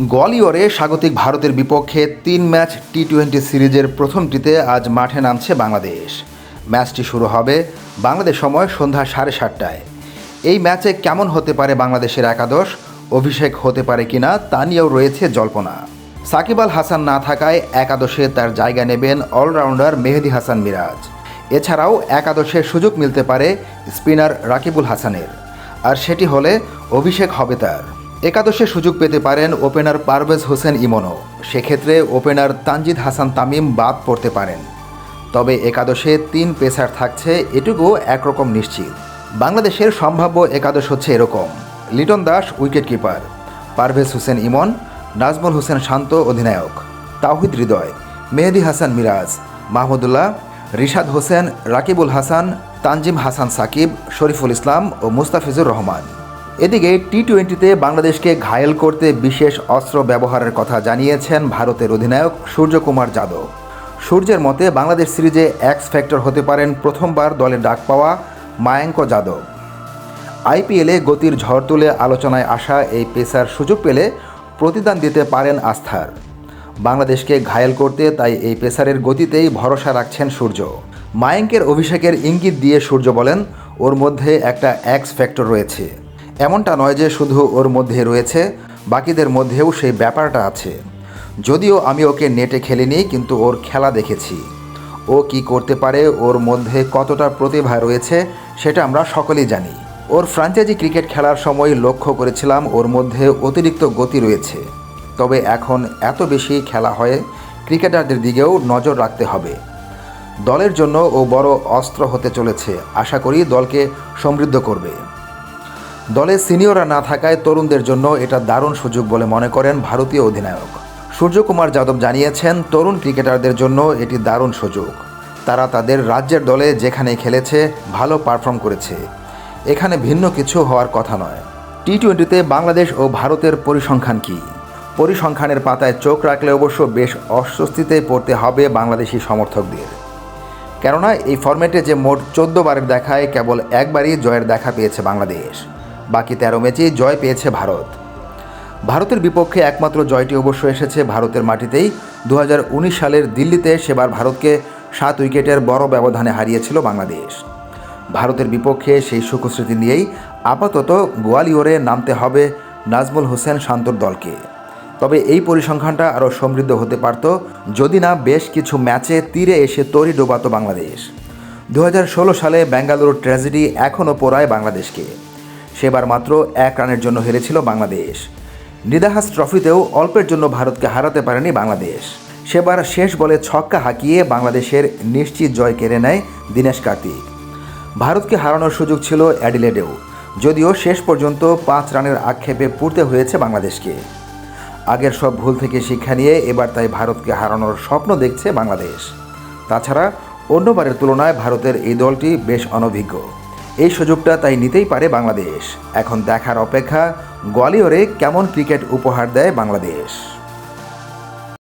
গোয়ালিয়রে স্বাগতিক ভারতের বিপক্ষে তিন ম্যাচ টি টোয়েন্টি সিরিজের প্রথমটিতে আজ মাঠে নামছে বাংলাদেশ। ম্যাচটি শুরু হবে বাংলাদেশ সময় সন্ধ্যা সাড়ে সাতটায়। এই ম্যাচে কেমন হতে পারে বাংলাদেশের একাদশ? অভিষেক হতে পারে কিনা তা নিয়েও রয়েছে জল্পনা। সাকিব আল হাসান না থাকায় একাদশে তার জায়গা নেবেন অলরাউন্ডার মেহেদি হাসান মিরাজ। এছাড়াও একাদশে সুযোগ মিলতে পারে স্পিনার রাকিবুল হাসানের। আর সেটি হলে অভিষেক হবে তার। একাদশে সুযোগ পেতে পারেন ওপেনার পারভেজ হোসেন ইমনও। সেক্ষেত্রে ওপেনার তানজিদ হাসান তামিম বাদ পড়তে পারেন। তবে একাদশে তিন পেসার থাকছে এটুকু একরকম নিশ্চিত। বাংলাদেশের সম্ভাব্য একাদশ হচ্ছে এরকম। লিটন দাস উইকেট কিপার পারভেজ হোসেন ইমন, নাজমুল হোসেন শান্ত অধিনায়ক। তাওহিদ হৃদয়, মেহেদি হাসান মিরাজ, মাহমুদুল্লাহ, রিশাদ হোসেন, রাকিবুল হাসান, তানজিম হাসান সাকিব, শরীফুল ইসলাম ও মুস্তাফিজুর রহমান। এদিকে টি টোয়েন্টিতে বাংলাদেশকে ঘায়েল করতে বিশেষ অস্ত্র ব্যবহারের কথা জানিয়েছেন ভারতের অধিনায়ক সূর্যকুমার যাদব। সূর্যের মতে, বাংলাদেশ সিরিজে এক্স ফ্যাক্টর হতে পারেন প্রথমবার দলে ডাক পাওয়া মায়াঙ্ক যাদব। আইপিএলে গতির ঝড় তুলে আলোচনায় আসা এই পেসার সুযোগ পেলে প্রতিদান দিতে পারেন আস্থার। বাংলাদেশকে ঘায়েল করতে তাই এই পেসারের গতিতেই ভরসা রাখছেন সূর্য। মায়াঙ্কের অভিষেকের ইঙ্গিত দিয়ে সূর্য বলেন, ওর মধ্যে একটা এক্স ফ্যাক্টর রয়েছে। এমনটা নয় যে শুধু ওর মধ্যে রয়েছে, বাকিদের মধ্যেও সেই ব্যাপারটা আছে। যদিও আমি ওকে নেটে খেলিনি, কিন্তু ওর খেলা দেখেছি। ও কি করতে পারে, ওর মধ্যে কতটা প্রতিভা রয়েছে, সেটা আমরা সকলেই জানি। ওর ফ্রাঞ্চাইজি ক্রিকেট খেলার সময় লক্ষ্য করেছিলাম, ওর মধ্যে অতিরিক্ত গতি রয়েছে। তবে এখন এত বেশি খেলা হয়, ক্রিকেটারদের দিকেও নজর রাখতে হবে। দলের জন্য ও বড় অস্ত্র হতে চলেছে। আশা করি দলকে সমৃদ্ধ করবে। দলে সিনিয়ররা না থাকায় তরুণদের জন্য এটা দারুণ সুযোগ বলে মনে করেন ভারতীয় অধিনায়ক। সূর্যকুমার যাদব জানিয়েছেন, তরুণ ক্রিকেটারদের জন্য এটি দারুণ সুযোগ। তারা তাদের রাজ্যের দলে যেখানে খেলেছে, ভালো পারফর্ম করেছে। এখানে ভিন্ন কিছু হওয়ার কথা নয়। টি টোয়েন্টিতে বাংলাদেশ ও ভারতের পরিসংখ্যান কী? পরিসংখ্যানের পাতায় চোখ রাখলে অবশ্য বেশ অস্বস্তিতে পড়তে হবে বাংলাদেশি সমর্থকদের। কেননা, এই ফরম্যাটে যে মোট চোদ্দ বারের দেখায় কেবল একবারই জয়ের দেখা পেয়েছে বাংলাদেশ। বাকি তেরো ম্যাচেই জয় পেয়েছে ভারত। ভারতের বিপক্ষে একমাত্র জয়টি অবশ্য এসেছে ভারতের মাটিতেই। দু হাজার উনিশ সালের দিল্লিতে সেবার ভারতকে সাত উইকেটের বড় ব্যবধানে হারিয়েছিল বাংলাদেশ। ভারতের বিপক্ষে সেই সুখস্মৃতি নিয়েই আপাতত গোয়ালিয়রে নামতে হবে নাজমুল হোসেন শান্তর দলকে। তবে এই পরিসংখ্যানটা আরও সমৃদ্ধ হতে পারত যদি না বেশ কিছু ম্যাচে তীরে এসে তরি ডোবাতো বাংলাদেশ। দু হাজার ষোলো সালে বেঙ্গালুরু ট্র্যাজেডি এখনও পোড়ায় বাংলাদেশকে। সেবার মাত্র এক রানের জন্য হেরেছিল বাংলাদেশ। নিদাহাস ট্রফিতেও অল্পের জন্য ভারতকে হারাতে পারেনি বাংলাদেশ। সেবার শেষ বলে ছক্কা হাঁকিয়ে বাংলাদেশের নিশ্চিত জয় কেড়ে নেয় দীনেশ কার্তিক। ভারতকে হারানোর সুযোগ ছিল অ্যাডিলেডেও, যদিও শেষ পর্যন্ত পাঁচ রানের আক্ষেপে পড়তে হয়েছে বাংলাদেশকে। আগের সব ভুল থেকে শিক্ষা নিয়ে এবার তাই ভারতকে হারানোর স্বপ্ন দেখছে বাংলাদেশ। তাছাড়া অন্যবারের তুলনায় ভারতের এই দলটি বেশ অনভিজ্ঞ। এই সুযোগটা তাই নিতেই পারে বাংলাদেশ। এখন দেখার অপেক্ষা, গোয়ালিয়রে কেমন ক্রিকেট উপহার দেয় বাংলাদেশ?